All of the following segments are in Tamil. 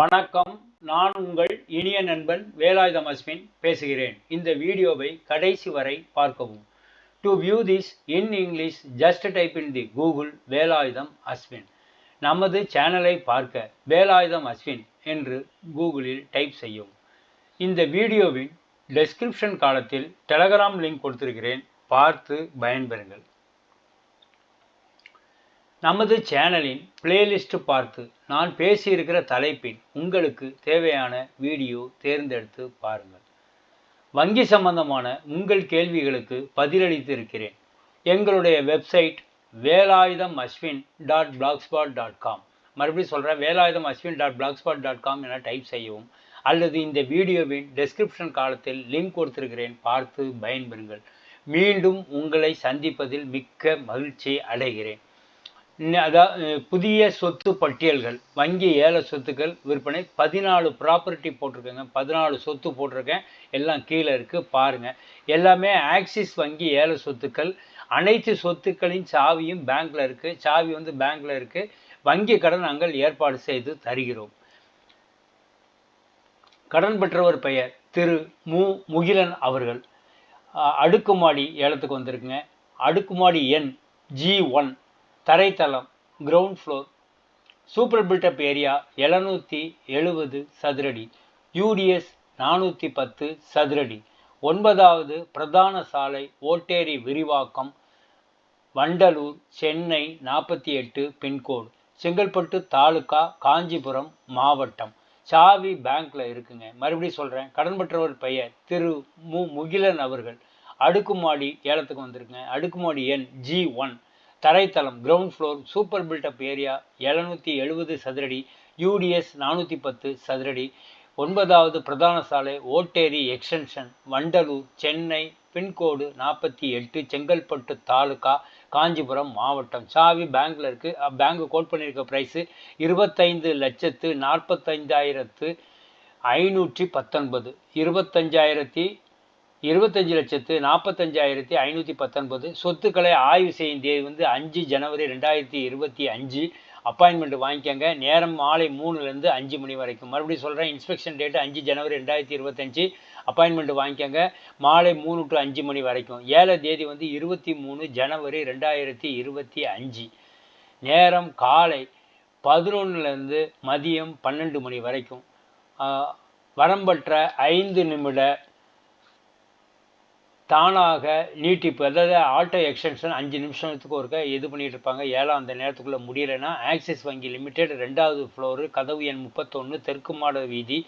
வணக்கம். நான் உங்கள் இனிய நண்பன் வேலாயுதம் அஸ்வின் பேசுகிறேன். இந்த வீடியோவை கடைசி வரை பார்க்கவும். To view this in English just type in the Google Velayudham Ashwin நமது சேனலை பார்க்க வேலாயுதம் அஸ்வின் என்று கூகுளில் டைப் செய்யும் இந்த வீடியோவின் டெஸ்கிரிப்ஷன் காலத்தில் டெலகிராம் லிங்க் கொடுத்திருக்கிறேன். பார்த்து பயன்பெறுங்கள். நமது சேனலின் பிளேலிஸ்ட் பார்த்து நான் பேசியிருக்கிற தலைப்பின் உங்களுக்கு தேவையான வீடியோ தேர்ந்தெடுத்து பாருங்கள். வங்கி சம்பந்தமான உங்கள் கேள்விகளுக்கு பதிலளித்திருக்கிறேன். எங்களுடைய website Velayudham Ashwin dot blogspot dot com. மறுபடியும் சொல்கிறேன் Velayudham Ashwin dot blogspot dot com என டைப் செய்யவும். அல்லது இந்த வீடியோவின் டெஸ்கிரிப்ஷன் காலத்தில் லிங்க் கொடுத்திருக்கிறேன் பார்த்து பயன்பெறுங்கள். மீண்டும் உங்களை சந்திப்பதில் மிக்க மகிழ்ச்சி அடைகிறேன். அதாவது புதிய சொத்து பட்டியல்கள் வங்கி ஏல சொத்துக்கள் விற்பனை பதினாலு ப்ராப்பர்ட்டி போட்டிருக்கேங்க. பதினாலு சொத்து போட்டிருக்கேன். எல்லாம் கீழே இருக்குது பாருங்கள் எல்லாமே ஆக்சிஸ் வங்கி ஏல சொத்துக்கள். அனைத்து சொத்துக்களின் சாவியும் பேங்க்கில் இருக்குது சாவி வந்து பேங்க்கில் இருக்குது வங்கி கடன் நாங்கள் ஏற்பாடு செய்து தருகிறோம். கடன் பெற்றவர் பெயர் திரு. மு. முகிலன் அவர்கள். அடுக்குமாடி ஏலத்துக்கு வந்திருக்குங்க. அடுக்குமாடி எண் G one தரைத்தளம் ground floor super built up area எழுநூற்றி எழுபது சதுரடி யூடிஎஸ் நானூற்றி பத்து சதுரடி. ஒன்பதாவது பிரதான சாலை ஓட்டேரி விரிவாக்கம் வண்டலூர் சென்னை நாற்பத்தி எட்டு பின்கோடு செங்கல்பட்டு தாலுக்கா காஞ்சிபுரம் மாவட்டம். சாவி பேங்க்ல இருக்குங்க. மறுபடியும் சொல்கிறேன் கடன் பெற்றவர் பெயர் திரு மு முகிலன் அவர்கள். அடுக்குமாடி ஏலத்துக்கு வந்திருக்குங்க. அடுக்குமாடி எண் G one தரைத்தளம் ground floor super built up area எழுநூற்றி எழுபது சதுரடி யூடிஎஸ் நானூற்றி பத்து சதுரடி ஒன்பதாவது பிரதான சாலை ஓட்டேரி எக்ஸ்டென்ஷன் வண்டலூர் சென்னை பின்கோடு நாற்பத்தி எட்டு செங்கல்பட்டு தாலுகா காஞ்சிபுரம் மாவட்டம். சாவி பேங்க்கில் இருக்குது பேங்க்கு கோட் பண்ணியிருக்க ப்ரைஸு இருபத்தைந்து லட்சத்து நாற்பத்தைந்தாயிரத்து ஐநூற்றி பத்தொன்பது இருபத்தஞ்சாயிரத்தி இருபத்தஞ்சு லட்சத்து நாற்பத்தஞ்சாயிரத்தி ஐநூற்றி பத்தொன்பது. சொத்துக்களை ஆய்வு செய்யும் தேதி வந்து அஞ்சு ஜனவரி ரெண்டாயிரத்தி இருபத்தி அஞ்சு. அப்பாயின்மெண்ட் வாங்கிக்கோங்க. நேரம் மாலை மூணுலேருந்து அஞ்சு மணி வரைக்கும். மறுபடியும் சொல்கிறேன் இன்ஸ்பெக்ஷன் டேட்டு அஞ்சு ஜனவரி ரெண்டாயிரத்தி இருபத்தஞ்சி. அப்பாயின்மெண்ட் வாங்கிக்கங்க. மாலை மூணு டு அஞ்சு மணி வரைக்கும். ஏழை தேதி வந்து இருபத்தி மூணு ஜனவரி ரெண்டாயிரத்தி இருபத்தி அஞ்சு. நேரம் காலை பதினொன்றுலேருந்து மதியம் பன்னெண்டு மணி வரைக்கும். வரம்பற்ற ஐந்து நிமிட தானாக நீட்டிப்பு அதாவது ஆட்டோ எக்ஸ்டென்ஷன் அஞ்சு நிமிஷத்துக்கு ஒருக்க இது பண்ணிகிட்டு இருப்பாங்க. ஏழாம் அந்த நேரத்துக்குள்ளே முடியலைன்னா ஆக்சிஸ் வங்கி லிமிடெட் ரெண்டாவது ஃப்ளோரு கதவு எண் முப்பத்தொன்று தெற்கு மாட வீதி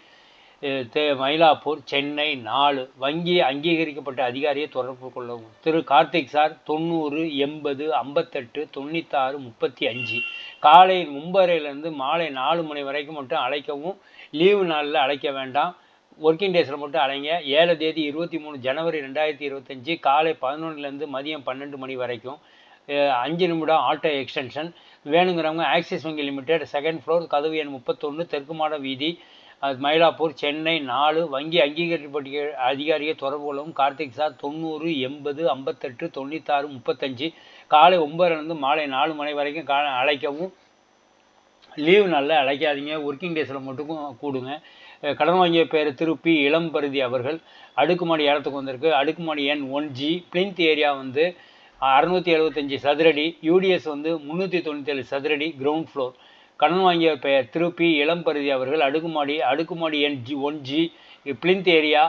தே மயிலாப்பூர் சென்னை நாலு. வங்கி அங்கீகரிக்கப்பட்ட அதிகாரியை தொடர்பு கொள்ளவும். திரு கார்த்திக் சார் தொண்ணூறு எண்பது ஐம்பத்தெட்டு தொண்ணூத்தாறு முப்பத்தி அஞ்சு காலை மும்பரையிலேருந்து மாலை நாலு மணி வரைக்கும் மட்டும் அழைக்கவும் லீவு நாளில் அழைக்க வேண்டாம். ஒர்க்கிங் டேஸில் மட்டும் அலைங்க. ஏழு தேதி இருபத்தி மூணு ஜனவரி ரெண்டாயிரத்தி இருபத்தஞ்சி காலை பதினொன்றுலேருந்து மதியம் பன்னெண்டு மணி வரைக்கும் அஞ்சு நிமிடம் ஆட்டோ எக்ஸ்டென்ஷன் வேணுங்கிறவங்க ஆக்சிஸ் வங்கி லிமிடெட் செகண்ட் ஃப்ளோர் கதவு எண் முப்பத்தொன்று தெற்கு மாட வீதி மயிலாப்பூர் சென்னை நாலு வங்கி அங்கீகரிக்கப்பட்ட அதிகாரியை தொடர்பு கொள்ளவும் கார்த்திக் சார் தொண்ணூறு எண்பது ஐம்பத்தெட்டு தொண்ணூத்தாறு முப்பத்தஞ்சு காலை ஒம்பதுலேருந்து மாலை நாலு மணி வரைக்கும் கா அழைக்கவும் லீவு நல்லா அழைக்காதீங்க ஒர்க்கிங் டேஸில் மட்டும் கூடுங்க. கடன் வாங்கிய பெயர் திருப்பி இளம்பருதி அவர்கள் அடுக்குமாடி ஏலத்துக்கு வந்திருக்கு. அடுக்குமாடி எண் ஒன் ஜி பிளிந்த் ஏரியா வந்து அறுநூற்றி எழுபத்தஞ்சி சதுரடி. யூடிஎஸ் வந்து முந்நூற்றி தொண்ணூற்றேழு சதுரடி கிரவுண்ட் ஃப்ளோர் கடன் வாங்கிய பெயர் திருப்பி இளம்பருதி அவர்கள் அடுக்குமாடி. அடுக்குமாடி எண் G one G plinth area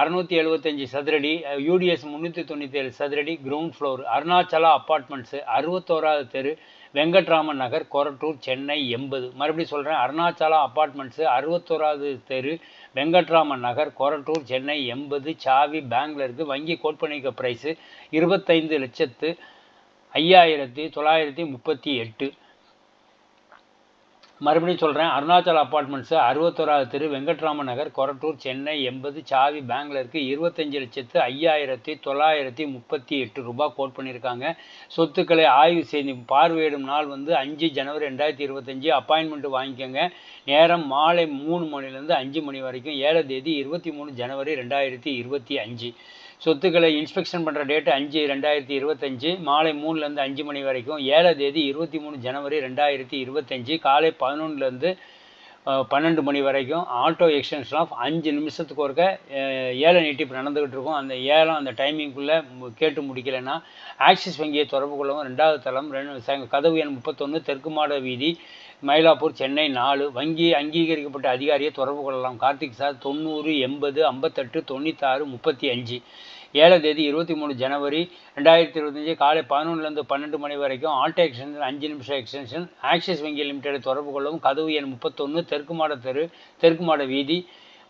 அறுநூற்றி எழுபத்தஞ்சி சதுரடி. யூடிஎஸ் முந்நூற்றி தொண்ணூற்றி ஏழு சதுரடி கிரவுண்ட் ஃப்ளோர் அருணாச்சலா அப்பார்ட்மெண்ட்ஸு அறுபத்தோராவது தெரு. வெங்கட்ராமன் நகர் கொரட்டூர் சென்னை எண்பது. மறுபடியும் சொல்கிறேன் அருணாச்சலா அப்பார்ட்மெண்ட்ஸு அறுபத்தோராவது தெரு வெங்கட்ராமன் நகர் கொரட்டூர் சென்னை எண்பது. சாவி பேங்கில் இருக்குது வங்கி கோட்பணிக்க ப்ரைஸு இருபத்தைந்து லட்சத்து ஐயாயிரத்தி தொள்ளாயிரத்தி முப்பத்தி எட்டு. மறுபடியும் சொல்கிறேன் அருணாச்சல் அப்பார்ட்மெண்ட்ஸு அறுபத்தோராவது தெரு வெங்கட்ராம நகர் கொரட்டூர் சென்னை எண்பது சாவி பேங்கில் இருக்குது இருபத்தஞ்சி லட்சத்து ஐயாயிரத்தி தொள்ளாயிரத்தி முப்பத்தி எட்டு ரூபாய் கோட் பண்ணியிருக்காங்க. சொத்துக்களை ஆய்வு செய்து பார்வையிடும் நாள் வந்து அஞ்சு ஜனவரி ரெண்டாயிரத்தி இருபத்தஞ்சி. அப்பாயின்மெண்ட் வாங்கிக்கோங்க. நேரம் மாலை மூணு மணிலேருந்து அஞ்சு மணி வரைக்கும். ஏழாம் தேதி இருபத்தி மூணு ஜனவரி ரெண்டாயிரத்தி இருபத்தி அஞ்சு. சொத்துக்களை இன்ஸ்பெக்ஷன் பண்ணுற டேட்டு அஞ்சு ரெண்டாயிரத்தி இருபத்தஞ்சு மாலை மூணுலேருந்து அஞ்சு மணி வரைக்கும் ஏழாம் தேதி இருபத்தி மூணு ஜனவரி ரெண்டாயிரத்தி இருபத்தஞ்சு காலை பதினொன்றுலேருந்து பன்னெண்டு மணி வரைக்கும் ஆட்டோ எக்ஸ்டென்ஷன் ஆஃப் அஞ்சு நிமிஷத்துக்கு ஒருக்க ஏழை நீட்டிப்பு நடந்துக்கிட்டு இருக்கும் அந்த ஏலம் அந்த டைமிங்குள்ளே கேட்டு முடிக்கலைன்னா ஆக்சிஸ் வங்கியை தொடர்பு கொள்ளவும் ரெண்டாவது தளம் ரெண்டு கதவு எண் முப்பத்தொன்று தெற்கு மாட வீதி மயிலாப்பூர் சென்னை நாலு. வங்கி அங்கீகரிக்கப்பட்ட அதிகாரியை தொடர்பு கொள்ளலாம். கார்த்திக் சார் தொண்ணூறு எண்பது ஐம்பத்தெட்டு தொண்ணூத்தாறு முப்பத்தி அஞ்சு ஏழாம் தேதி இருபத்தி மூணு ஜனவரி ரெண்டாயிரத்தி இருபத்தஞ்சி காலை பதினொன்றுலேருந்து பன்னெண்டு மணி வரைக்கும் ஆல்டோ எக்ஸ்டென்ஷன் அஞ்சு நிமிஷம் எக்ஸ்டென்ஷன் ஆக்சிஸ் வங்கி லிமிடெட் தொடர்பு கொள்ளவும். கதவு எண் முப்பத்தொன்று தெற்கு மாட தெரு தெற்கு மாட வீதி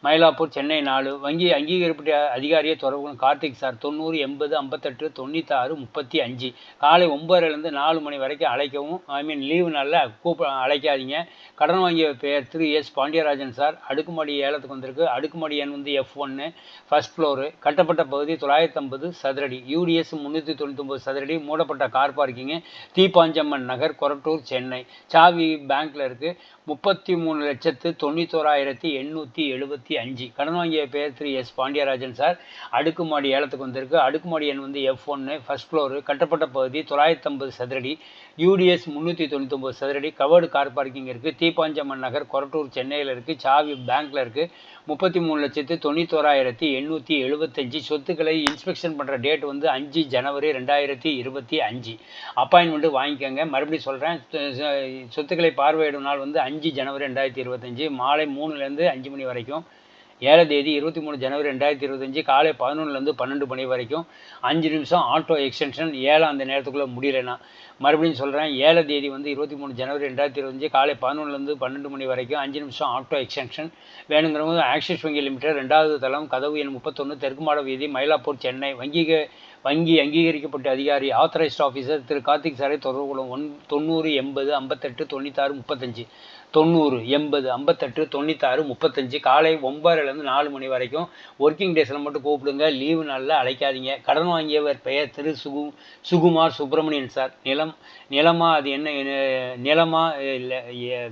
மயிலாப்பூர் சென்னை நாலு. வங்கி அங்கீகரிப்பட்ட அதிகாரியை தொடர்பு கார்த்திக் சார் தொண்ணூறு எண்பது ஐம்பத்தெட்டு தொண்ணூத்தாறு முப்பத்தி அஞ்சு. காலை ஒம்பதுலேருந்து நாலு மணி வரைக்கும் அழைக்கவும் ஐ மீன் லீவு நாளில் கூப்ப அழைக்காதீங்க. கடன் வாங்கிய பெயர் திரு எஸ் பாண்டியராஜன் சார். அடுக்குமாடி ஏலத்துக்கு வந்திருக்கு. அடுக்குமாடி எண் வந்து எஃப் ஒன்று ஃபஸ்ட் ஃப்ளோரு கட்டப்பட்ட பகுதி தொள்ளாயிரத்தி ஐம்பது சதுரடி யூடிஎஸ் முந்நூற்றி தொண்ணூத்தொம்பது சதுரடி. மூடப்பட்ட கார் பார்க்கிங்கு தீபாஞ்சம்மன் நகர் கொரட்டூர் சென்னை. சாவி பேங்க்கில் இருக்குது முப்பத்தி மூணு லட்சத்து தொண்ணூத்தோராயிரத்தி எண்ணூற்றி எழுபத்தி அஞ்சு. கடன் வாங்கிய பேர் திரு எஸ் பாண்டியராஜன் சார். அடுக்குமாடி ஏலத்துக்கு வந்திருக்கு. அடுக்குமாடி எண் வந்து எஃப் ஒன்று ஃபர்ஸ்ட் ஃப்ளோரு கட்டப்பட்ட பகுதி தொள்ளாயிரத்தி ஐம்பது சதுரடி. யூடிஎஸ் முந்நூற்றி தொண்ணூத்தொம்பது சதுரடி. கவர்டு கார் பார்க்கிங் இருக்குது தீப்பாஞ்சம்மன் நகர் கொரட்டூர் சென்னையில் இருக்குது சாவி பேங்க்கில் இருக்குது முப்பத்தி மூணு லட்சத்து தொண்ணூத்தோராயிரத்தி எண்ணூற்றி எழுபத்தஞ்சு சொத்துக்களை இன்ஸ்பெக்ஷன் பண்ணுற டேட் வந்து அஞ்சு ஜனவரி ரெண்டாயிரத்தி இருபத்தி அஞ்சு. அப்பாயின்மெண்ட்டு வாங்கிக்கோங்க. மறுபடியும் சொல்கிறேன் சொத்துக்களை பார்வையிடும் நாள் வந்து அஞ்சு ஜனவரி ரெண்டாயிரத்தி இருபத்தஞ்சு. மாலை மூணுலேருந்து அஞ்சு மணி வரைக்கும். ஏழாம் தேதி இருபத்தி மூணு ஜனவரி ரெண்டாயிரத்தி இருபத்தஞ்சி காலை பதினொன்றுலேருந்து பன்னெண்டு மணி வரைக்கும் அஞ்சு நிமிஷம் ஆட்டோ எக்ஸ்டென்ஷன் ஏழாம் அந்த நேரத்துக்குள்ளே முடியலைன்னா. மறுபடியும் சொல்கிறேன் ஏழாம் தேதி வந்து இருபத்தி மூணு ஜனவரி ரெண்டாயிரத்தி இருபத்தஞ்சி காலை பதினொன்றுலேருந்து பன்னெண்டு மணி வரைக்கும் அஞ்சு நிமிஷம் ஆட்டோ எக்ஸ்டென்ஷன் வேணுங்கிறவங்க ஆக்சிஸ் வங்கி லிமிடெட் ரெண்டாவது தளம் கதவு எண் முப்பத்தொன்று தெற்கு மாட வீதி மயிலாப்பூர் சென்னை வங்கிக வங்கி அங்கீகரிக்கப்பட்ட அதிகாரி ஆத்தரைஸ்ட் ஆஃபீஸர் திரு கார்த்திக் சாரை தொடர்பு கொள்ளும் ஒன் தொண்ணூறு எண்பது ஐம்பத்தெட்டு தொண்ணூத்தாறு முப்பத்தஞ்சு. தொண்ணூறு எண்பது ஐம்பத்தெட்டு தொண்ணூத்தாறு முப்பத்தஞ்சு காலை ஒம்பதுலேருந்து நாலு மணி வரைக்கும் ஒர்க்கிங் டேஸில் மட்டும் கூப்பிடுங்க லீவு நாளில் அழைக்காதீங்க. கடன் வாங்கியவர் பெயர் திரு சுகு சுகுமார் சுப்பிரமணியன் சார். நிலம் நிலமா அது என்ன நிலமா இல்லை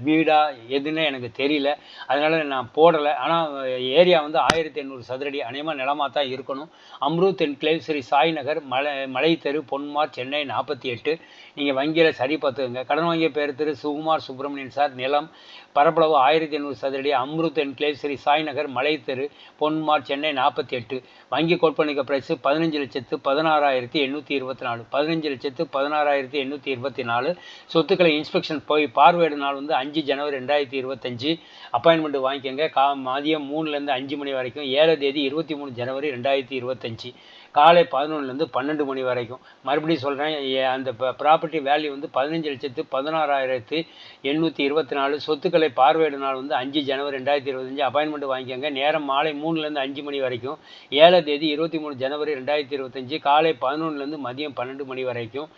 வீடா எதுன்னு எனக்கு தெரியல. அதனால் நான் போடலை. ஆனால் ஏரியா வந்து ஆயிரத்தி எண்ணூறு சதுரடி அநேகமாக நிலமாக தான் இருக்கணும். அம்ருத் என்க்ளேவ் ஸ்ரீ சாய் நகர் மலை மலை தெரு பொன்மார் சென்னை நாற்பத்தி எட்டு. நீங்கள் வங்கியில் சரி பார்த்துக்கங்க. கடன் வாங்கிய பேர் திரு. சுகுமார் சுப்பிரமணியன் சார் நிலம் பரப்பளவு ஆயிரத்தி எண்ணூறு சதுரடி அம்ருத் என்க்ளேவ் ஸ்ரீ சாய்நகர் மலைத்தெரு மலை தெரு பொன்மார் சென்னை நாற்பத்தி எட்டு வங்கி கோட்பணிக்க பிரைஸு பதினஞ்சு லட்சத்து பதினாறாயிரத்தி எண்ணூற்றி இருபத்தி நாலு பதினஞ்சு லட்சத்து பதினாறாயிரத்தி எண்ணூற்றி இருபத்தி நாலு சொத்துக்களை இன்ஸ்பெக்ஷன் போய் பார்வையிட நாள் வந்து அஞ்சு ஜனவரி ரெண்டாயிரத்தி இருபத்தஞ்சு. அப்பாயின்மெண்ட் வாங்கிக்கோங்க. கா மதியம் மூணுலேருந்து அஞ்சு மணி வரைக்கும் ஏழு தேதி இருபத்தி மூணு ஜனவரி ரெண்டாயிரத்தி இருபத்தஞ்சி. காலை பதினொன்றுலேருந்து பன்னெண்டு மணி வரைக்கும். மறுபடியும் சொல்கிறேன் அந்த ப்ராப்பர்ட்டி வேல்யூ வந்து பதினஞ்சு லட்சத்து பதினாறாயிரத்து எண்ணூற்றி இருபத்தி நாலு சொத்துக்களை பார்வையிடும் நாள் வந்து அஞ்சு ஜனவரி ரெண்டாயிரத்தி இருபத்தஞ்சு. அப்பாயின்மெண்ட் வாங்கிக்கோங்க. நேரம் மாலை மூணுலேருந்து அஞ்சு மணி வரைக்கும். ஏழாம் தேதி இருபத்தி மூணு ஜனவரி ரெண்டாயிரத்தி இருபத்தஞ்சு. காலை பதினொன்றுலேருந்து மதியம் பன்னெண்டு மணி வரைக்கும்.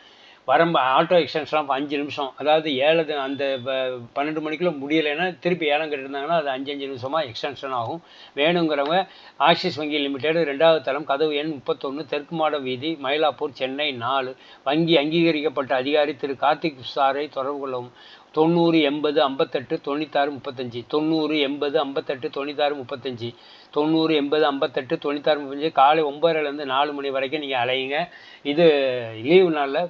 வரம்பு ஆட்டோ எக்ஸ்டென்ஷன் ஆஃப் அஞ்சு நிமிஷம். அதாவது ஏழு அந்த ப- பன்னெண்டு மணிக்குள்ளே முடியலைன்னா திருப்பி ஏலம் கட்டிருந்தாங்கன்னா அது அஞ்சு அஞ்சு நிமிஷமாக எக்ஸ்டென்ஷன் ஆகும். வேணுங்கிறவங்க ஆக்சிஸ் வங்கி லிமிடெட் ரெண்டாவது தளம் கதவு எண் முப்பத்தொன்று தெற்கு மாட வீதி மயிலாப்பூர் சென்னை நாலு. வங்கி அங்கீகரிக்கப்பட்ட அதிகாரி திரு கார்த்திக் சாரை தொடர்பு கொள்ளவும். தொண்ணூறு எண்பது ஐம்பத்தெட்டு தொண்ணூத்தாறு முப்பத்தஞ்சு. தொண்ணூறு எண்பது ஐம்பத்தெட்டு தொண்ணூத்தாறு முப்பத்தஞ்சு. தொண்ணூறு எண்பது ஐம்பத்தெட்டு தொண்ணூத்தாறு முப்பத்தஞ்சு. காலை ஒம்பதுலேருந்து நாலு மணி வரைக்கும் நீங்கள் அலையுங்க. இது லீவு நாளில்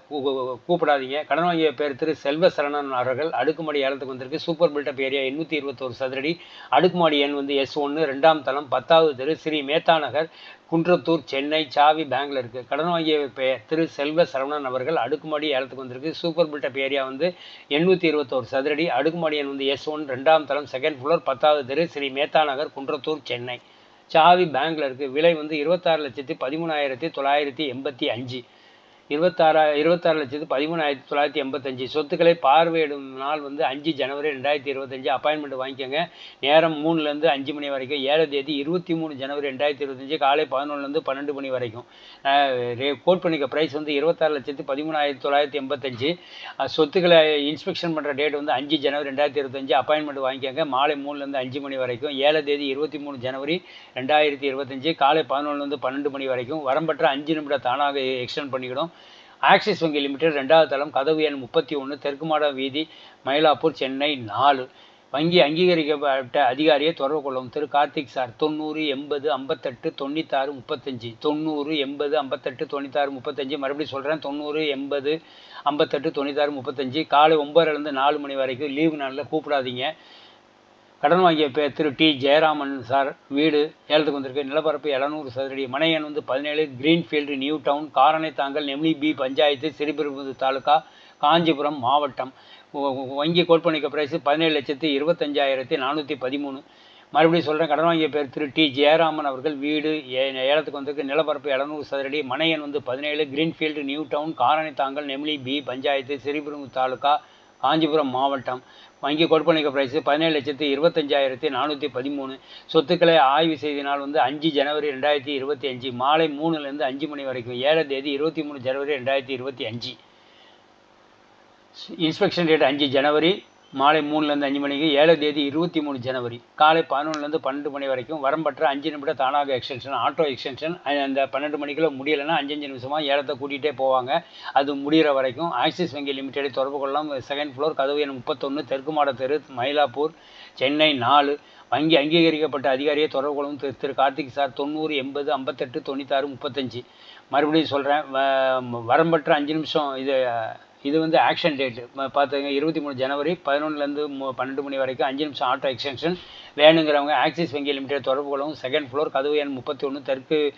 கூப்பிடாதீங்க. கடன் வாங்கிய பேர் திரு செல்வ சரணன் அவர்கள் அடுக்குமாடி ஏலத்துக்கு வந்திருக்கு. சூப்பர் பில்டப் ஏரியா எண்ணூற்றி இருபத்தோரு சதுரடி. அடுக்குமாடி எண் வந்து எஸ் ஒன்று ரெண்டாம் தளம் பத்தாவது தெரு ஸ்ரீ மேத்தா நகர் குன்றத்தூர் சென்னை சாவி பேங்க்ல இருக்கு. கடன் வாங்கிய பெயர் திரு செல்வ சரவணன் அவர்கள் அடுக்குமாடி ஏலத்துக்கு வந்திருக்கு. சூப்பர் பில்டப் ஏரியா வந்து எண்ணூற்றி இருபத்தோரு சதுரடி. அடுக்குமாடி எண் வந்து எஸ் ஒன் ரெண்டாம் தளம் செகண்ட் ஃப்ளோர் பத்தாவது தெரு ஸ்ரீ மேத்தா நகர் குன்றத்தூர் சென்னை. சாவி பேங்க்ல இருக்கு. விலை வந்து இருபத்தாறு லட்சத்தி பதிமூணாயிரத்தி தொள்ளாயிரத்தி எண்பத்தி அஞ்சு. இருபத்தாறா இருபத்தாறு லட்சத்து பதிமூணாயிரத்தி தொள்ளாயிரத்தி எண்பத்தஞ்சு. சொத்துக்களை பார்வையிடும் நாள் வந்து அஞ்சு ஜனவரி ரெண்டாயிரத்தி இருபத்தஞ்சு. அப்பாயின்மெண்ட் வாங்கிக்கோங்க. நேரம் மூணுலேருந்து அஞ்சு மணி வரைக்கும். ஏழு தேதி இருபத்தி மூணு ஜனவரி ரெண்டாயிரத்தி இருபத்தஞ்சு. காலை பதினொன்றுலேருந்து பன்னெண்டு மணி வரைக்கும். கோட் பண்ணிக்க ப்ரைஸ் வந்து இருபத்தாறு லட்சத்து பதிமூணாயிரத்தி தொள்ளாயிரத்தி எண்பத்தஞ்சு. சொத்துக்களை இன்ஸ்பெக்ஷன் பண்ணுற டேட் வந்து அஞ்சு ஜனவரி ரெண்டாயிரத்தி இருபத்தஞ்சு. அப்பாயின்மெண்ட் வாங்கிக்கோங்க. மாலை மூணுலேருந்து அஞ்சு மணி வரைக்கும். ஏழு தேதி இருபத்தி மூணு ஜனவரி ரெண்டாயிரத்தி இருபத்தஞ்சு. காலை பதினொன்றுலேருந்து பன்னெண்டு மணி வரைக்கும். வரம்பற்ற அஞ்சு நிமிடம் தானாக எக்ஸ்டெண்ட் பண்ணிக்கிடும். ஆக்சிஸ் வங்கி லிமிடெட் ரெண்டாவது தளம் கதவு எண் முப்பத்தி ஒன்று தெற்கு மாட வீதி மயிலாப்பூர் சென்னை நாலு. வங்கி அங்கீகரிக்கப்பட்ட அதிகாரியை தொடர்பு கொள்ளவும். திரு. கார்த்திக் சார் தொண்ணூறு எண்பது ஐம்பத்தெட்டு தொண்ணூத்தாறு முப்பத்தஞ்சு. தொண்ணூறு எண்பது ஐம்பத்தெட்டு தொண்ணூத்தாறு முப்பத்தஞ்சு. மறுபடியும் சொல்கிறேன் தொண்ணூறு எண்பது ஐம்பத்தெட்டு தொண்ணூத்தாறு முப்பத்தஞ்சு. காலை ஒம்பதுலேருந்து நாலு மணி வரைக்கும் லீவு நாளில் கூப்பிடாதீங்க. கடன் வாங்கிய பேர் திரு டி. ஜெயராமன் சார் வீடு ஏலத்துக்கு வந்திருக்கு. நிலப்பரப்பு எழுநூறு சதுரடி. மனை எண் வந்து பதினேழு Greenfield New Town Karanai Thangal Nemili B panchayat Sriperumbudur taluka Kanchipuram மாவட்டம். வங்கி கோட்பணிக்க பிரைஸ் பதினேழு லட்சத்து இருபத்தஞ்சாயிரத்தி நானூற்றி பதிமூணு. மறுபடியும் சொல்கிறேன் கடன் வாங்கிய பேர் திரு டி. ஜெயராமன் அவர்கள் வீடு ஏ- ஏலத்துக்கு வந்திருக்கு. நிலப்பரப்பு எழுநூறு சதுரடி. மனை எண் வந்து பதினேழு Greenfield New Town Karanaithangal Nemli B panchayat Sriperumbudur taluka Kanchipuram மாவட்டம். வங்கி கொடுப்பனைக்கு பிரைஸ் பதினேழு லட்சத்தி இருபத்தஞ்சாயிரத்தி நானூற்றி பதிமூணு. சொத்துக்களை ஆய்வு செய்தினால் வந்து அஞ்சு ஜனவரி ரெண்டாயிரத்தி இருபத்தி அஞ்சு மாலை மூணுலேருந்து அஞ்சு மணி வரைக்கும். ஏழாம் தேதி இருபத்தி மூணு ஜனவரி ரெண்டாயிரத்தி இருபத்தி அஞ்சு. இன்ஸ்பெக்ஷன் டேட் அஞ்சு ஜனவரி. மாலை மூணுலேருந்து அஞ்சு மணிக்கு ஏழாம் தேதி இருபத்தி மூணு ஜனவரி. காலை பதினொன்றுலேருந்து பன்னெண்டு மணி வரைக்கும் வரம்பற்ற அஞ்சு நிமிடம் தானாக எக்ஸ்டென்ஷன் ஆட்டோ எக்ஸ்டென்ஷன் அந்த பன்னெண்டு மணிக்குள்ள முடியலைன்னா அஞ்சஞ்சு நிமிஷமாக ஏலத்தை கூட்டிகிட்டே போவாங்க. அது முடிகிற வரைக்கும் ஆக்சிஸ் வங்கி லிமிடெடை தொடர்பு கொள்ளலாம் செகண்ட் ஃப்ளோர் கதவு எண் முப்பத்தொன்று தெற்கு மாட தெரு மயிலாப்பூர் சென்னை நாலு. வங்கி அங்கீகரிக்கப்பட்ட அதிகாரியை தொடர்பு கொள்ளும் திரு திரு கார்த்திக் சார் தொண்ணூறு எண்பது ஐம்பத்தெட்டு தொண்ணூத்தாறு முப்பத்தஞ்சு. மறுபடியும் சொல்கிறேன் வரம்பற்ற அஞ்சு நிமிஷம் இது இது வந்து ஆக்ஷன் டேட்டு பார்த்துங்க இருபத்தி மூணு ஜனவரி பதினொன்றுலேருந்து பன்னெண்டு மணி வரைக்கும் அஞ்சு நிமிஷம் ஆட்டோ எக்ஸ்டென்ஷன் வேணுங்கிறவங்க ஆக்சிஸ் வங்கி லிமிடெட் தொடர்பு கொள்ளவும் செகண்ட் ஃப்ளோர் கதவு எண் முப்பத்தி ஒன்று தெற்கு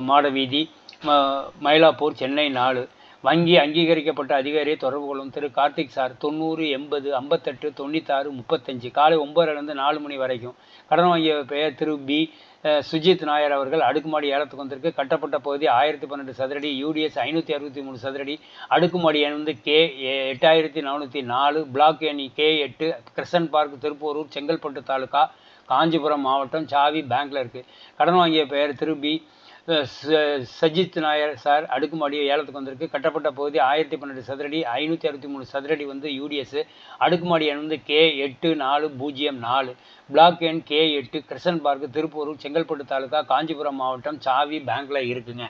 மாட வீதி ம- மயிலாப்பூர் சென்னை நாலு. வங்கி அங்கீகரிக்கப்பட்ட அதிகாரியை தொடர்பு கொள்ளும் திரு கார்த்திக் சார் தொண்ணூறு எண்பது ஐம்பத்தெட்டு தொண்ணூத்தாறு முப்பத்தஞ்சு. காலை ஒம்பதுலேருந்து நாலு மணி வரைக்கும். கடன் வாங்கிய பெயர் திரு பி. சுஜித் நாயர் அவர்கள் அடுக்குமாடி ஏலத்துக்கு வந்திருக்கு. கட்டப்பட்ட பகுதி ஆயிரத்தி பன்னெண்டு சதுரடி யூடிஎஸ் ஐநூற்றி அறுபத்தி மூணு சதுரடி. அடுக்குமாடி எண் வந்து கே எட்டாயிரத்தி நானூற்றி நாலு பிளாக் எண் கே எட்டு கிருஷ்ணன் பார்க் திருப்பூரூர் செங்கல்பட்டு தாலுக்கா காஞ்சிபுரம் மாவட்டம் சாவி பேங்க்ல இருக்கு. கடன் வாங்கிய பெயர் திருபி ச- சஜித் நாயர் சார் அடுக்குமாடி ஏலத்துக்கு வந்திருக்கு. கட்டப்பட்ட பகுதி ஆயிரத்தி பன்னெண்டு சதுரடி ஐநூற்றி அறுபத்தி மூணு சதுரடி வந்து யூடிஎஸ் அடுக்குமாடி எண் வந்து கே எட்டு நாலு பூஜ்ஜியம் நாலு. பிளாக் எண் கே எட்டு கிருஷ்ணன் பார்க் திருப்பூர் செங்கல்பட்டு தாலுக்கா காஞ்சிபுரம் மாவட்டம் சாவி பேங்க்கில் இருக்குங்க.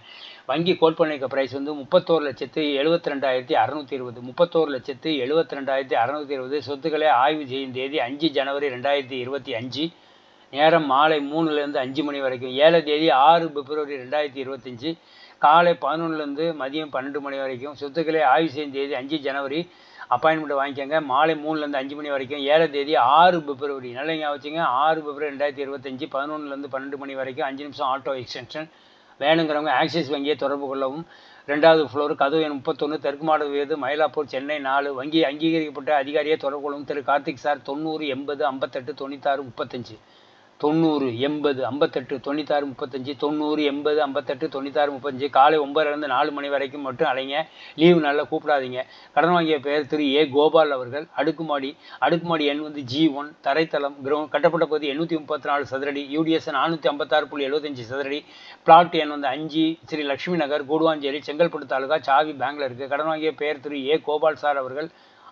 வங்கி கோட் ப்ரைஸ் வந்து முப்பத்தோரு லட்சத்து எழுபத்தி ரெண்டாயிரத்தி அறநூற்றி இருபது. முப்பத்தோரு லட்சத்து எழுபத்தி ரெண்டாயிரத்தி அறநூற்றி இருபது. சொத்துக்களை ஆய்வு செய்யும் தேதி அஞ்சு ஜனவரி ரெண்டாயிரத்தி இருபத்தி அஞ்சு. நேரம் மாலை மூணுலேருந்து அஞ்சு மணி வரைக்கும். ஏழை தேதி ஆறு பிப்ரவரி ரெண்டாயிரத்தி இருபத்தஞ்சி. காலை பதினொன்றுலேருந்து மதியம் பன்னெண்டு மணி வரைக்கும் சொத்துக்களை ஆய்வு செய்யும் தேதி அஞ்சு ஜனவரி. அப்பாயின்மெண்ட் வாங்கிக்கோங்க. மாலை மூணுலேருந்து அஞ்சு மணி வரைக்கும். ஏழாம் தேதி ஆறு பிப்ரவரி. நல்லா ஞாபகம் வச்சுங்க. ஆறு பிப்ரவரி ரெண்டாயிரத்தி இருபத்தஞ்சி. பதினொன்றுலேருந்து பன்னெண்டு மணி வரைக்கும் அஞ்சு நிமிஷம் ஆட்டோ எக்ஸ்டென்ஷன் வேணுங்கிறவங்க ஆக்சிஸ் வங்கியை தொடர்பு கொள்ளவும். ரெண்டாவது ஃப்ளோர் கதவு எண் முப்பத்தொன்று தெற்கு மாடு வீடு மயிலாப்பூர் சென்னை நாலு. வங்கி அங்கீகரிக்கப்பட்ட அதிகாரியை தொடர்பு கொள்ளவும். திரு கார்த்திக் சார் தொண்ணூறு எண்பது ஐம்பத்தெட்டு தொண்ணூத்தாறு முப்பத்தஞ்சு. தொண்ணூறு எண்பது ஐம்பத்தெட்டு தொண்ணூத்தாறு முப்பத்தஞ்சு தொண்ணூறு எண்பது ஐம்பத்தெட்டு தொண்ணூத்தாறு முப்பத்தஞ்சு. காலை ஒன்பதுலேருந்து நாலு மணி வரைக்கும் மட்டும் அலைங்க. லீவு நல்லா கூப்பிடாதீங்க. கடன் வாங்கிய பெயர் திரு ஏ கோபால் அவர்கள். அடுக்குமாடி அடுக்குமாடி எண் வந்து ஜி ஒன் தரைத்தளம் கிரவுண்ட் கட்டப்பட்ட பகுதி எண்ணூற்றி முப்பத்தி நாலு சதுரடி யூடிஎஸ் நானூற்றி ஐம்பத்தாறு புள்ளி எழுபத்தஞ்சு சதுரடி. பிளாட் எண் வந்து அஞ்சு. ஸ்ரீ லட்சுமி நகர் கூடுவாஞ்சேரி செங்கல்பட்டு தாலுகா சாவி பேங்கில் இருக்குது கடன் வாங்கிய பெயர் திரு ஏ கோபால் சார் அவர்கள்.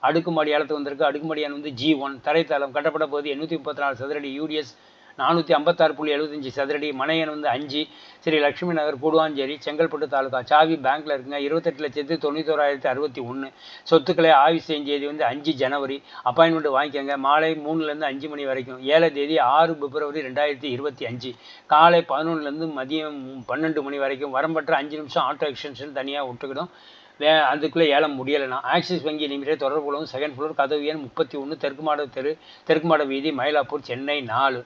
அடுக்குமாடி அளத்து வந்திருக்கு. அடுக்குமாடி எண் வந்து ஜி ஒன் தரைத்தளம். கட்டப்பட்ட பகுதி எண்ணூற்றி முப்பத்தி நாலு சதுரடி யூடிஎஸ் நானூற்றி ஐம்பத்தாறு புள்ளி எழுபத்தஞ்சி சதுரடி மனையன் வந்து அஞ்சு ஸ்ரீ லட்சுமி நகர் கூடுவாஞ்சேரி செங்கல்பட்டு தாலுகா சாவி பேங்க்கில் இருக்குங்க இருபத்தெட்டு லட்சத்து தொண்ணூத்தோராயிரத்தி அறுபத்தி ஒன்று சொத்துக்களை ஆய்வு செய்யும் தேதி வந்து அஞ்சு ஜனவரி. அப்பாயின்மெண்ட் வாங்கிக்கோங்க மாலை மூணுலேருந்து அஞ்சு மணி வரைக்கும். ஏழை தேதி ஆறு பிப்ரவரி ரெண்டாயிரத்தி இருபத்தி அஞ்சு. காலை பதினொன்றுலேருந்து மதியம் பன்னெண்டு மணி வரைக்கும். வரம்பற்ற அஞ்சு நிமிஷம் ஆட்டோ எக்ஸ்டென்ஷன் தனியாக விட்டுக்கிடும். வே அதுக்குள்ளே ஏலம் முடியலைனா ஆக்சிஸ் வங்கி நிமிடம் தொடர்பு கொள்ளவும் செகண்ட் ஃப்ளோர் கதவு எண் முப்பத்தி ஒன்று தெற்கு மாட தெரு தெற்கு மாட வீதி மயிலாப்பூர் சென்னை நாலு.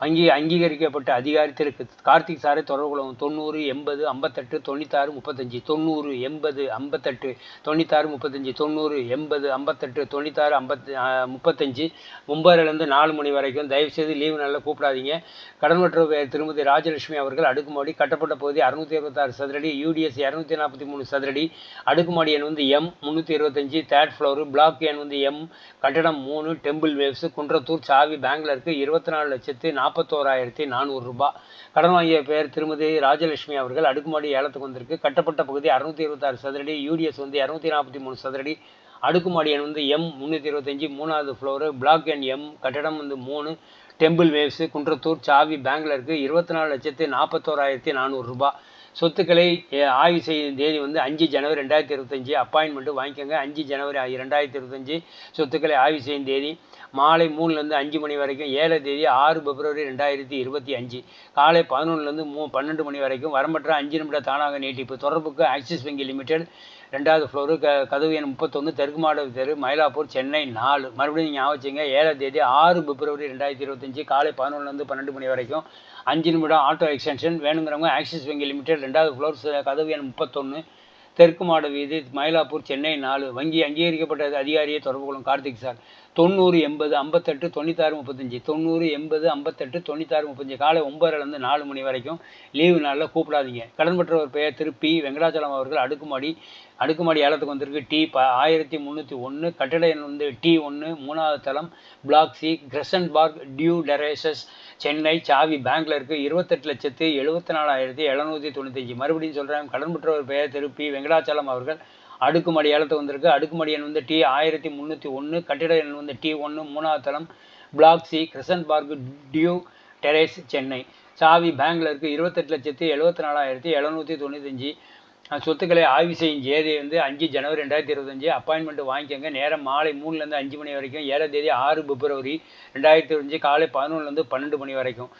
வங்கி அங்கீகரிக்கப்பட்ட அதிகாரி திரு கார்த்திக் சாரை தொடர்பு கொள்ளவும். தொண்ணூறு எண்பது ஐம்பத்தெட்டு தொண்ணூத்தாறு முப்பத்தஞ்சு. தொண்ணூறு எண்பது ஐம்பத்தெட்டு தொண்ணூத்தாறு முப்பத்தஞ்சு. தொண்ணூறு எண்பது ஐம்பத்தெட்டு தொண்ணூத்தாறு ஐம்பத்தி முப்பத்தஞ்சு. ஒம்பதுலேருந்து நாலு மணி வரைக்கும் தயவுசெய்து லீவு நல்லா கூப்பிடாதீங்க. கடன்பற்ற திருமதி ராஜலட்சுமி அவர்கள் அடுக்குமாடி கட்டப்பட்ட பகுதி அறுநூத்தி இருபத்தாறு சதுரடி யூடிஎஸ் இரநூத்தி நாற்பத்தி மூணு சதுரடி அடுக்குமாடி எண் வந்து எம் முந்நூற்றி இருபத்தஞ்சி தேர்ட் ஃப்ளோரு பிளாக் எண் வந்து எம் கட்டடம் மூணு டெம்பிள் வேவ்ஸ் குன்றத்தூர் சாவி பேங்க்ல இருபத்தி நாலு லட்சத்து நாற்பத்தோராயிரத்தி நானூறு ரூபாய். கடன் வாங்கிய பெயர் திருமதி ராஜலட்சுமி அவர்கள் அடுக்குமாடி ஏலத்துக்கு வந்திருக்கு. கட்டப்பட்ட பகுதி அறுநூத்தி இருபத்தாறு சதுரடி யூடிஎஸ் வந்து இரநூத்தி நாற்பத்தி மூணு சதுரடி. அடுக்குமாடி எண் வந்து எம் முந்நூற்றி இருபத்தஞ்சி மூணாவது ஃப்ளோரு பிளாக் எண் எம் கட்டடம் வந்து மூணு டெம்பிள் வேவ்ஸு குன்றத்தூர் சாவி பேங்கில் இருக்குது இருபத்தி நாலு லட்சத்து நாற்பத்தோராயிரத்தி நானூறு ரூபாய். சொத்துக்களை ஆய்வு செய்யும் தேதி வந்து அஞ்சு ஜனவரி ரெண்டாயிரத்தி இருபத்தஞ்சி அப்பாயின்மெண்ட்டு வாங்கிக்கோங்க. அஞ்சு ஜனவரி ரெண்டாயிரத்தி இருபத்தஞ்சி சொத்துக்களை ஆய்வு செய்யும் தேதி மாலை மூணுலேருந்து அஞ்சு மணி வரைக்கும் ஏழாம் தேதி ஆறு பிப்ரவரி ரெண்டாயிரத்தி இருபத்தி அஞ்சு. காலை பதினொன்றுலேருந்து மூ பன்னெண்டு மணி வரைக்கும் வரம்பற்ற அஞ்சு நிமிட தானாக நீட்டிப்பு தொடர்புக்கு ஆக்சிஸ் வங்கி லிமிடெட் ரெண்டாவது ஃப்ளோரு க கதவு எண் முப்பத்தொன்று தெற்கு மாட தெரு மயிலாப்பூர் சென்னை நாலு. மறுபடியும் ஞாபகம் வச்சுங்க ஏழாம் தேதி ஆறு பிப்ரவரி ரெண்டாயிரத்தி இருபத்தஞ்சி காலை பதினொன்றுலேருந்து பன்னெண்டு மணி வரைக்கும் அஞ்சு நிமிடம் ஆட்டோ எக்ஸ்டென்ஷன் வேணுங்கிறவங்க ஆக்சிஸ் வங்கி லிமிடெட் ரெண்டாவது ஃப்ளோர் கதவு எண் முப்பத்தொன்று தெற்கு மாடு வீதி மயிலாப்பூர் சென்னை நாலு. வங்கி அங்கீகரிக்கப்பட்ட அதிகாரியை தொடர்பு கொள்ளும் கார்த்திக் சார். தொண்ணூறு எண்பது ஐம்பத்தெட்டு தொண்ணூத்தாறு முப்பத்தஞ்சு. தொண்ணூறு எண்பது ஐம்பத்தெட்டு தொண்ணூத்தாறு முப்பத்தஞ்சு. காலை ஒம்பதுலேருந்து நாலு மணி வரைக்கும் லீவு நாளில் கூப்பிடாதீங்க. கடன் பெற்றவர் பெயர் திரு பி. வெங்கடாச்சலம் அவர்கள் அடுக்குமாடி அடுக்குமாடி ஏலத்துக்கு வந்திருக்கு. டி. ப. ஆயிரத்தி முந்நூற்றி ஒன்று கட்டிட எண் வந்து டி ஒன்று மூணாவது தளம் block C Crescent Park Dew Terraces Chennai சாவி பேங்க்ல இருக்கு. இருபத்தெட்டு லட்சத்து எழுபத்தி நாலாயிரத்தி எழுநூற்றி தொண்ணூத்தஞ்சு. மறுபடியும் சொல்கிறேன் கடன் பெற்றவர் பெயர் திரு பி. வெங்கடாச்சலம் அவர்கள் அடுக்குமாடி ஏலத்துக்கு வந்திருக்கு. அடுக்குமாடி எண் வந்து டி ஆயிரத்தி முந்நூற்றி ஒன்று கட்டிட எண் வந்து டி ஒன்று மூணாவது தளம் block C Crescent Park Dew Terrace Chennai சாவி பேங்கில் இருக்குது இருபத்தெட்டு லட்சத்தி எழுபத்தி நாலாயிரத்தி எழுநூற்றி தொண்ணூத்தஞ்சு. சொத்துக்களை ஆய்வு செய்யும் தேதி வந்து அஞ்சு ஜனவரி ரெண்டாயிரத்தி இருபத்தஞ்சு. அப்பாயின்மெண்ட் வாங்கிக்கோங்க. நேரம் மாலை மூணுலேருந்து அஞ்சு மணி வரைக்கும். ஏழாம் தேதி ஆறு பிப்ரவரி ரெண்டாயிரத்தி இருபத்தஞ்சு. காலை பதினொன்றுலேருந்து பன்னெண்டு மணி வரைக்கும்.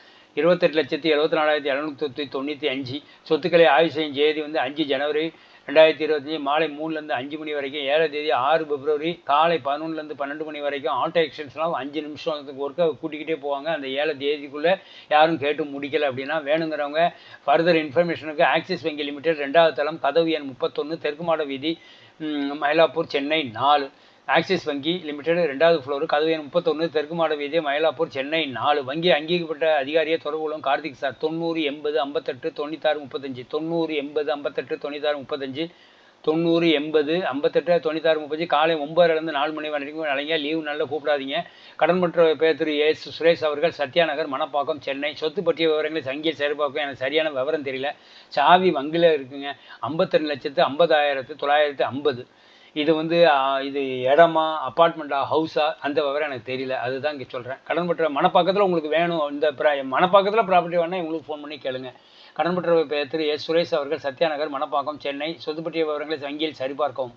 இருபத்தெட்டு லட்சத்தி எழுபத்தி நாலாயிரத்தி எழுநூற்றி தொண்ணூற்றி அஞ்சு சொத்துக்களை ஆய்வு செய்யும் தேதி வந்து அஞ்சு ஜனவரி ரெண்டாயிரத்தி இருபத்தஞ்சி மாலை மூணுலேருந்து அஞ்சு மணி வரைக்கும் ஏழாம் தேதி ஆறு பிப்ரவரி காலை பதினொன்றுலேருந்து பன்னெண்டு மணி வரைக்கும் ஆட்டோ எக்ஸ்டென்ஷன்லாம் அஞ்சு நிமிஷத்துக்கு ஒருக்க கூட்டிக்கிட்டே போவாங்க. அந்த ஏழாம் தேதிக்குள்ளே யாரும் கேட்டு முடிக்கல அப்படின்னா வேணுங்கிறவங்க ஃபர்தர் இன்ஃபர்மேஷனுக்கு ஆக்சிஸ் வங்கி லிமிடெட் ரெண்டாவது தளம் கதவு எண் முப்பத்தொன்று தெற்கு மாட வீதி மயிலாப்பூர் சென்னை நாலு. ஆக்சிஸ் வங்கி லிமிடெட் ரெண்டாவது ஃப்ளோர் கதவு எண் முப்பத்தொன்று தெற்கு மாட வீதி மயிலாப்பூர் சென்னை நாலு. வங்கி அங்கீகரிக்கப்பட்ட அதிகாரியை தொடர்பு கொள்ளும் கார்த்திக் சார் தொண்ணூறு எண்பது ஐம்பத்தெட்டு தொண்ணூத்தாறு முப்பத்தஞ்சு. தொண்ணூறு எண்பது ஐம்பத்தெட்டு தொண்ணூத்தாறு முப்பத்தஞ்சு. தொண்ணூறு எண்பது ஐம்பத்தெட்டு தொண்ணூத்தாறு முப்பத்தஞ்சு. காலை ஒன்பதுலேருந்து நாலு மணி வரைக்கும் அழைங்க லீவு நல்லா கூப்பிடாதீங்க. கடன் மற்ற பேர் திரு எஸ் சுரேஷ் அவர்கள் சத்யாநகர் மணப்பாக்கம் சென்னை. சொத்து பற்றிய விவரங்களை சங்கிய செயற்பாக்கம் எனக்கு சரியான விவரம் தெரியல. சாவி வங்கியில் இருக்குங்க. ஐம்பத்தெண்டு லட்சத்து ஐம்பதாயிரத்து தொள்ளாயிரத்து ஐம்பது. இது வந்து இது இடமா அப்பார்ட்மெண்ட்டா ஹவுஸா? அந்த விவரம் எனக்கு தெரியல. அதுதான் இங்கே சொல்கிறேன் கடன் பற்ற மனப்பாக்கத்தில் உங்களுக்கு வேணும் இந்த ப்ரா மனப்பாக்கத்தில் ப்ராப்பர்ட்டி வேணால் உங்களுக்கு ஃபோன் பண்ணி கேளுங்க. கடன் பற்ற திரு எஸ். சுரேஷ் அவர்கள் சத்யாநகர் மணப்பாக்கம் சென்னை. சொத்து பற்றிய விவரங்களை வங்கியில் சரிபார்க்கவும்.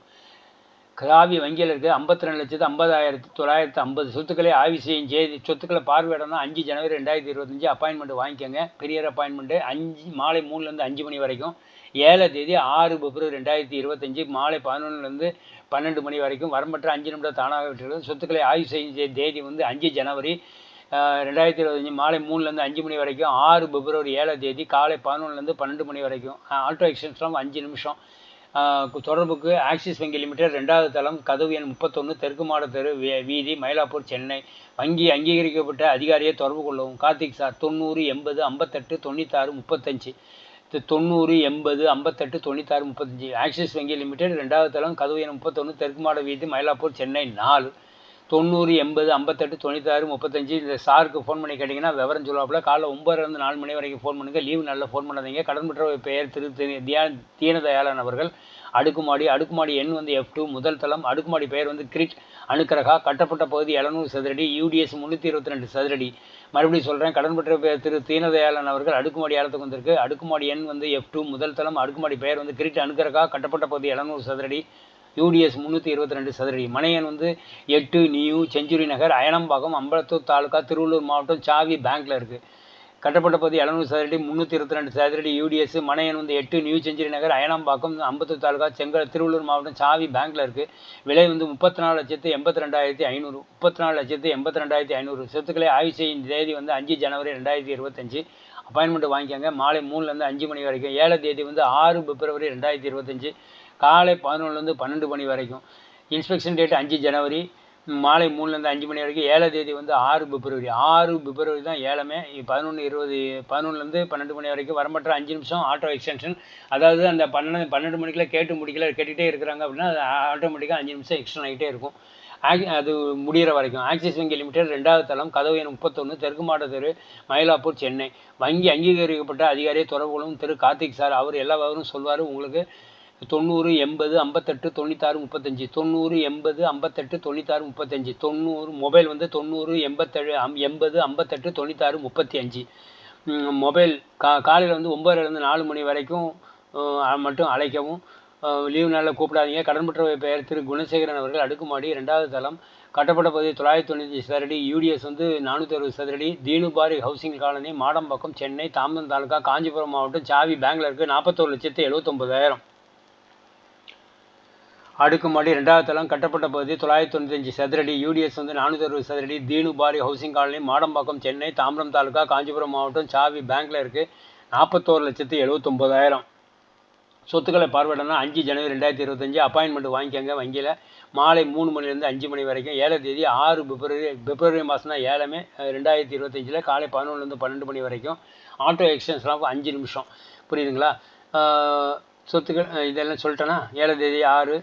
காவி வங்கியில் இருக்குது ஐம்பத்தி ரெண்டு லட்சத்து ஐம்பதாயிரத்து தொள்ளாயிரத்து ஐம்பது சொத்துக்களை ஆய்வு செய்யும் செய்தி சொத்துக்களை பார்வையிடணும். அஞ்சு ஜனவரி ரெண்டாயிரத்தி இருபத்தஞ்சி அப்பாயின்மெண்ட் வாங்கிக்கோங்க. பெரியர் அப்பாயின்மெண்ட்டு அஞ்சு மாலை மூணுலேருந்து அஞ்சு மணி வரைக்கும். ஏழாம் தேதி ஆறு பிப்ரவரி ரெண்டாயிரத்தி இருபத்தஞ்சி மாலை பதினொன்றுலேருந்து பன்னெண்டு மணி வரைக்கும் வரம்பற்ற அஞ்சு நிமிடம் தானாக விட்டுள்ளது சொத்துக்களை ஆய்வு செய்யும் தேதி வந்து அஞ்சு ஜனவரி ரெண்டாயிரத்தி இருபத்தஞ்சி மாலை மூணுலேருந்து அஞ்சு மணி வரைக்கும் ஆறு பிப்ரவரி ஏழாம் தேதி காலை பதினொன்றுலேருந்து பன்னெண்டு மணி வரைக்கும் ஆட்டோ எக்ஸ்டென்ஷன் அஞ்சு நிமிஷம். தொடர்புக்கு ஆக்சிஸ் வங்கி லிமிடெட் ரெண்டாவது தளம் கதவு எண் முப்பத்தொன்று தெற்கு மாட தெரு வீ- வீதி மயிலாப்பூர் சென்னை. வங்கி அங்கீகரிக்கப்பட்ட அதிகாரியை தொடர்பு கொள்ளவும். கார்த்திக் சார் தொண்ணூறு எண்பது ஐம்பத்தெட்டு தொண்ணூத்தாறு முப்பத்தஞ்சு. தொண்ணூறு எண்பது ஐம்பத்தெட்டு தொண்ணூத்தாறு முப்பத்தஞ்சு. ஆக்சிஸ் வங்கி லிமிடெட் ரெண்டாவது தளம் கதவு எண் முப்பத்தொன்று தெற்கு மாட வீதி மயிலாப்பூர் சென்னை நாலு. தொண்ணூறு எண்பது ஐம்பத்தெட்டு தொண்ணூத்தாறு முப்பத்தஞ்சு. இந்த சாருக்கு ஃபோன் பண்ணி கேட்டிங்கன்னா விவரம் சொல்லுவாப்புல. காலைல ஒம்பதுலேருந்து நாலு மணி வரைக்கும் ஃபோன் பண்ணுங்கள் லீவு நல்லா ஃபோன் பண்ணாதீங்க. கடன் பெற்ற பெயர் திரு தீன தியா தீனதயாளன் அவர்கள். அடுக்குமாடி அடுக்குமாடி எண் வந்து எஃப் டூ முதல் தளம் அடுக்குமாடி பெயர் வந்து கிரிட் அணுக்கரகா கட்டப்பட்ட பகுதி எழுநூறு சதுரடி யூடிஎஸ் முந்நூற்றி இருபத்தி ரெண்டு சதுரடி. மறுபடியும் சொல்கிறேன் கடன் பெற்ற திரு தீனதயாளன் அவர்கள் அடுக்குமாடி ஆழத்துக்கு வந்திருக்கு. அடுக்குமாடி எண் வந்து எஃப் டூ முதல் தளம் அடுக்குமாடி பெயர் வந்து கிரிட் அணுக்கரகா கட்டப்பட்ட பகுதி எழுநூறு சதுரடி யூடிஎஸ் முந்நூற்றி இருபத்தி ரெண்டு சதுரடி. மனையன் வந்து எட்டு நியூ செஞ்சுரி நகர் அயனம்பாக்கம் அம்பலத்தூர் தாலுகா திருவள்ளூர் மாவட்டம் சாவி பேங்க்ல இருக்குது கட்டப்பட்ட பகுதி எழுநூறு சதுரடி முந்நூற்றி இருபத்தி ரெண்டு சதுரடி யூடிஎஸ் மனையன் வந்து எட்டு நியூ செஞ்சுரி நகர் அயனாம்பாக்கம் அம்பத்தூர் தாலுகா செங்கல் திருவள்ளூர் மாவட்டம் சாவி பேங்க்ல இருக்குது விலை வந்து முப்பத்தி நாலு லட்சத்து எண்பத்தி ரெண்டாயிரத்தி ஐநூறு முப்பத்தி நாலு லட்சத்து எண்பத்தி ரெண்டாயிரத்தி ஐநூறு. சொத்துக்களை ஆய்வு செய்யும் தேதி வந்து அஞ்சு ஜனவரி ரெண்டாயிரத்தி இருபத்தஞ்சு. அப்பாயின்மெண்ட் வாங்கிக்கோங்க. மாலை மூணுலேருந்து அஞ்சு மணி வரைக்கும். ஏழை தேதி வந்து ஆறு பிப்ரவரி ரெண்டாயிரத்தி இருபத்தஞ்சு. காலை பதினொன்றுலேருந்து பன்னெண்டு மணி வரைக்கும். இன்ஸ்பெக்ஷன் டேட் அஞ்சு ஜனவரி. மாலை மூணுலேருந்து அஞ்சு மணி வரைக்கும் ஏழாம் தேதி வந்து ஆறு பிப்ரவரி. ஆறு பிப்ரவரி தான் ஏழமே. பதினொன்று இருபது பதினொன்றுலேருந்து பன்னெண்டு மணி வரைக்கும் வரமற்ற அஞ்சு நிமிஷம் ஆட்டோ எக்ஸ்டென்ஷன் அதாவது அந்த பன்னெண்டு பன்னெண்டு மணிக்குள்ள கேட்டு முடிக்கல கேட்டுகிட்டே இருக்கிறாங்க அப்படின்னா அது ஆட்டோமேட்டிக்காக அஞ்சு நிமிஷம் எக்ஸ்டன் ஆகிட்டே இருக்கும். ஆக் அது முடிகிற வரைக்கும். ஆக்சிஸ் வங்கி லிமிடெட் ரெண்டாவது தளம் கதவு எண் முப்பத்தொன்று தெற்கு மாவட்ட தெரு மயிலாப்பூர் சென்னை. வங்கி அங்கீகரிக்கப்பட்ட அதிகாரியை தொடர்பு கொள்ளும் திரு கார்த்திக் சார் அவர் எல்லா விவரம் சொல்வார். உங்களுக்கு தொண்ணூறு எண்பது ஐம்பத்தெட்டு தொண்ணூத்தாறு முப்பத்தஞ்சு. தொண்ணூறு எண்பது ஐம்பத்தெட்டு தொண்ணூத்தாறு முப்பத்தஞ்சு. தொண்ணூறு மொபைல் வந்து தொண்ணூறு எண்பத்தேழு அம் எண்பது ஐம்பத்தெட்டு தொண்ணூத்தாறு முப்பத்தி அஞ்சு மொபைல் கா காலையில் வந்து ஒம்பதுலேருந்து நாலு மணி வரைக்கும் மட்டும் அழைக்கவும் லீவு நாளில் கூப்பிடாதீங்க. கடன் பெற்ற பெயர் திரு. குணசேகரன் அவர்கள் அடுக்குமாடி ரெண்டாவது தளம் கட்டப்பட்ட பகுதி தொள்ளாயிரத்தி தொண்ணூற்றி சதுரடி யூடிஎஸ் வந்து நானூற்றி அறுபது சதுரடி தீனுபாரி ஹவுசிங் காலனி மாடம்பாக்கம் சென்னை தாம்பரம் தாலுகா காஞ்சிபுரம் மாவட்டம் சாவி பேங்க்ல இருக்குது நாற்பத்தோரு லட்சத்து எழுபத்தொம்பதாயிரம் அடுக்குமாடி ரெண்டாவது தளம் கட்டப்பட்ட பகுதி தொள்ளாயிரத்தி தொண்ணூத்தஞ்சு சதுரடி யூடிஎஸ் வந்து நானூற்றி அறுபது சதுரடி தீனுபாரி ஹவுசிங் காலனி மாடம்பாக்கம் சென்னை தாம்பரம் தாலுக்கா காஞ்சிபுரம் மாவட்டம் சாவி பேங்க்கில் இருக்குது நாற்பத்தோரு லட்சத்து எழுபத்தொம்போதாயிரம் சொத்துக்களை பார்வையிடனா அஞ்சு ஜனவரி ரெண்டாயிரத்தி இருபத்தஞ்சி அப்பாயின்மெண்ட் வாங்கிக்கங்க வங்கியில். மாலை மூணு மணிலேருந்து அஞ்சு மணி வரைக்கும் ஏழாம் தேதி ஆறு பிப்ரவரி பிப்ரவரி மாதம்னா ஏழமே ரெண்டாயிரத்தி இருபத்தஞ்சில் காலை பதினொன்றுலேருந்து பன்னெண்டு மணி வரைக்கும் ஆட்டோ எக்ஸ்சேஞ்ச்லாம் அஞ்சு நிமிஷம். புரியுதுங்களா? சொத்துக்கள் இதெல்லாம் சொல்லிட்டேன்னா ஏழாம் தேதி ஆறு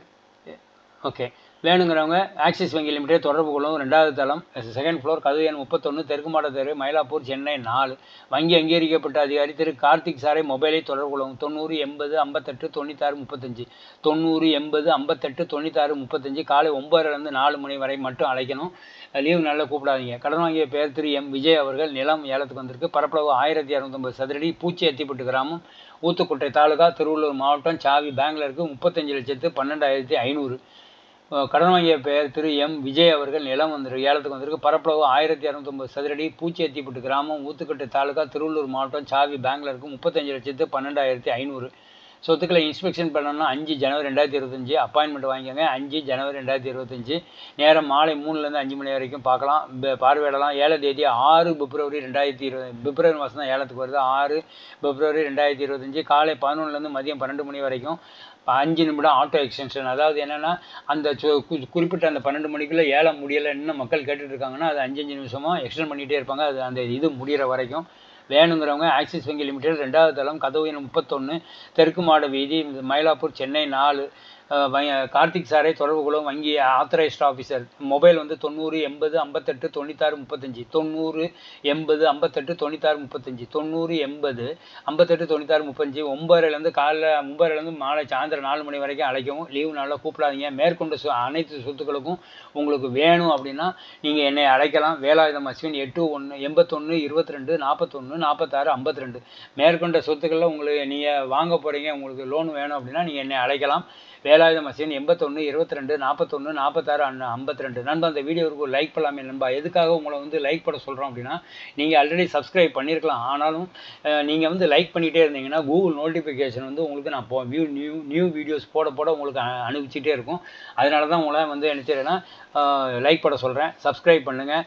ஓகே வேணுங்கிறவங்க ஆக்சிஸ் வங்கி லிமிடெட் தொடர்பு கொள்ளும் ரெண்டாவது தளம் செகண்ட் ஃப்ளோர் கதவு எண் முப்பத்தொன்று தெற்கு மாட தெரு மயிலாப்பூர் சென்னை நாலு. வங்கி அங்கீகரிக்கப்பட்ட அதிகாரி திரு கார்த்திக் சாரை மொபைலை தொடர்பு கொள்ளவும். தொண்ணூறு எண்பது ஐம்பத்தெட்டு தொண்ணூத்தாறு முப்பத்தஞ்சு. தொண்ணூறு எண்பது ஐம்பத்தெட்டு தொண்ணூத்தாறு முப்பத்தஞ்சு காலை ஒம்பதுலேருந்து நாலு மணி வரை மட்டும் அழைக்கணும். லீவு நல்லா கூப்பிடாதீங்க. கடன் வாங்கிய பேர் திரு எம் விஜய் அவர்கள் நிலம் ஏலத்துக்கு வந்திருக்கு. பரப்பளவு ஆயிரத்தி இரநூத்தம்பது சதுரடி பூச்சி எத்திப்பட்டு கிராமம் ஊத்துக்குட்டை தாலுகா திருவள்ளூர் மாவட்டம் சாவி பேங்கில் முப்பத்தஞ்சு லட்சத்து பன்னெண்டாயிரத்தி ஐநூறு. கடன் வாங்கிய பெயர் திரு எம் விஜய் அவர்கள் நிலம் வந்திருக்கு ஏலத்துக்கு வந்திருக்கு. பரப்பளவு ஆயிரத்தி இரநூத்தொம்பது சதுரடி பூச்சியத்திப்பட்டு கிராமம் ஊத்துக்கட்டு தாலுகா திருவள்ளூர் மாவட்டம் சாவி பேங்கில் இருக்கும் முப்பத்தஞ்சு லட்சத்து பன்னெண்டாயிரத்தி ஐநூறு. சொத்துக்களை இன்ஸ்பெக்ஷன் பண்ணணும்னா அஞ்சு ஜனவரி ரெண்டாயிரத்தி இருபத்தஞ்சி. அப்பாயின்மெண்ட் வாங்கிக்கோங்க அஞ்சு ஜனவரி ரெண்டாயிரத்தி இருபத்தஞ்சி. நேரம் மாலை மூணுலேருந்து அஞ்சு மணி வரைக்கும் பார்க்கலாம். பார்வையிடலாம். ஏழாம் தேதி ஆறு பிப்ரவரி ரெண்டாயிரத்தி இருபது பிப்ரவரி மாதம் தான் ஏலத்துக்கு வருது. ஆறு பிப்ரவரி ரெண்டாயிரத்தி இருபத்தஞ்சி. காலை பதினொன்றுலேருந்து மதியம் பன்னெண்டு மணி வரைக்கும் அஞ்சு நிமிடம் ஆட்டோ எக்ஸ்டென்ஷன் அதாவது என்னென்னா அந்த சு- குறிப்பிட்ட அந்த பன்னெண்டு மணிக்குள்ளே ஏழை முடியலை இன்னும் மக்கள் கேட்டுட்ருக்காங்கன்னா அது அஞ்சு அஞ்சு நிமிஷமாக எக்ஸ்டெண்ட் பண்ணிகிட்டே இருப்பாங்க. அது அந்த இது முடிகிற வரைக்கும். வேணுங்கிறவங்க ஆக்சிஸ் வங்கி லிமிடெட் ரெண்டாவது தளம் கதவு எண் முப்பத்தொன்று தெற்கு மாட வீதி மயிலாப்பூர் சென்னை நாலு கார்த்திக் சாரை தொடர்பு கொள்ளும் வங்கி ஆத்தரைஸ்ட் ஆஃபீஸர் மொபைல் வந்து தொண்ணூறு எண்பது ஐம்பத்தெட்டு தொண்ணூத்தாறு முப்பத்தஞ்சு. தொண்ணூறு எண்பது ஐம்பத்தெட்டு தொண்ணூத்தாறு முப்பத்தஞ்சு. தொண்ணூறு எண்பது ஐம்பத்தெட்டு தொண்ணூத்தாறு முப்பத்தஞ்சு. ஒம்பதுலேருந்து காலைல ஒம்பதுலேருந்து மாலை சாயந்தரம் நாலு மணி வரைக்கும் அழைக்கவும் லீவு நாளில் கூப்பிடாதீங்க. மேற்கொண்ட சொ அனைத்து சொத்துக்களுக்கும் உங்களுக்கு வேணும் அப்படின்னா நீங்கள் என்னை அழைக்கலாம். வேலாயுதம் அஸ்வின் எட்டு ஒன்று எண்பத்தொன்று இருபத்தி ரெண்டு நாற்பத்தொன்று நாற்பத்தாறு ஐம்பத்தி ரெண்டு மேற்கொண்ட சொத்துக்களில் உங்களுக்கு நீங்கள் வாங்க போகிறீங்க உங்களுக்கு லோன் வேணும் அப்படின்னா நீங்கள் என்னை அழைக்கலாம். வேலாயுதம் அஸ்வின் எண்பத்தொன்று இருபத்தி ரெண்டு நாற்பத்தொன்று நாற்பத்தாறு ஐம்பத்தி ரெண்டு நண்பா அந்த வீடியோவுக்கு ஒரு லைக் பண்ணலாமே நண்பா. எதுக்காக உங்களை வந்து லைக் பண்ண சொல்கிறோம் அப்படின்னா நீங்கள் ஆல்ரெடி சப்ஸ்கிரைப் பண்ணியிருக்கலாம் ஆனாலும் நீங்கள் வந்து லைக் பண்ணிகிட்டே இருந்தீங்கன்னா கூகுள் நோட்டிஃபிகேஷன் வந்து உங்களுக்கு நான் போ வியூ நியூ நியூ வீடியோஸ் போட போட உங்களுக்கு அனுப்பிச்சிட்டே இருக்கும். அதனால தான் உங்களை வந்து என்ன செய்யறேன்னா லைக் பண்ண சொல்கிறேன் சப்ஸ்கிரைப் பண்ணுங்கள்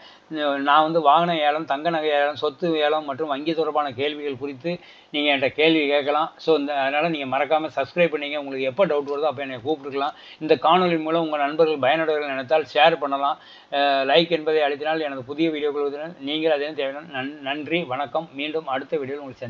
நான் வந்து வாகன ஏலம் தங்க நகை ஏலம் சொத்து ஏலம் மற்றும் வங்கி தொடர்பான கேள்விகள் குறித்து நீங்கள் என்கிட்ட கேள்வி கேட்கலாம். ஸோ இந்த அதனால் நீங்கள் மறக்காமல் சப்ஸ்கிரைப் பண்ணிங்க. உங்களுக்கு எப்போ டவுட் வருதோ அப்போ என்னை கூப்பிட்டுக்கலாம். இந்த காணொலி மூலம் உங்கள் நண்பர்கள் பயனுடையவர்கள் நினைத்தால் ஷேர் பண்ணலாம். லைக் என்பதை அழுத்தினால் எனது புதிய வீடியோக்கள் நீங்கள் அதே தேவையான நன் நன்றி வணக்கம். மீண்டும் அடுத்த வீடியோவில் உங்களுக்கு சந்தி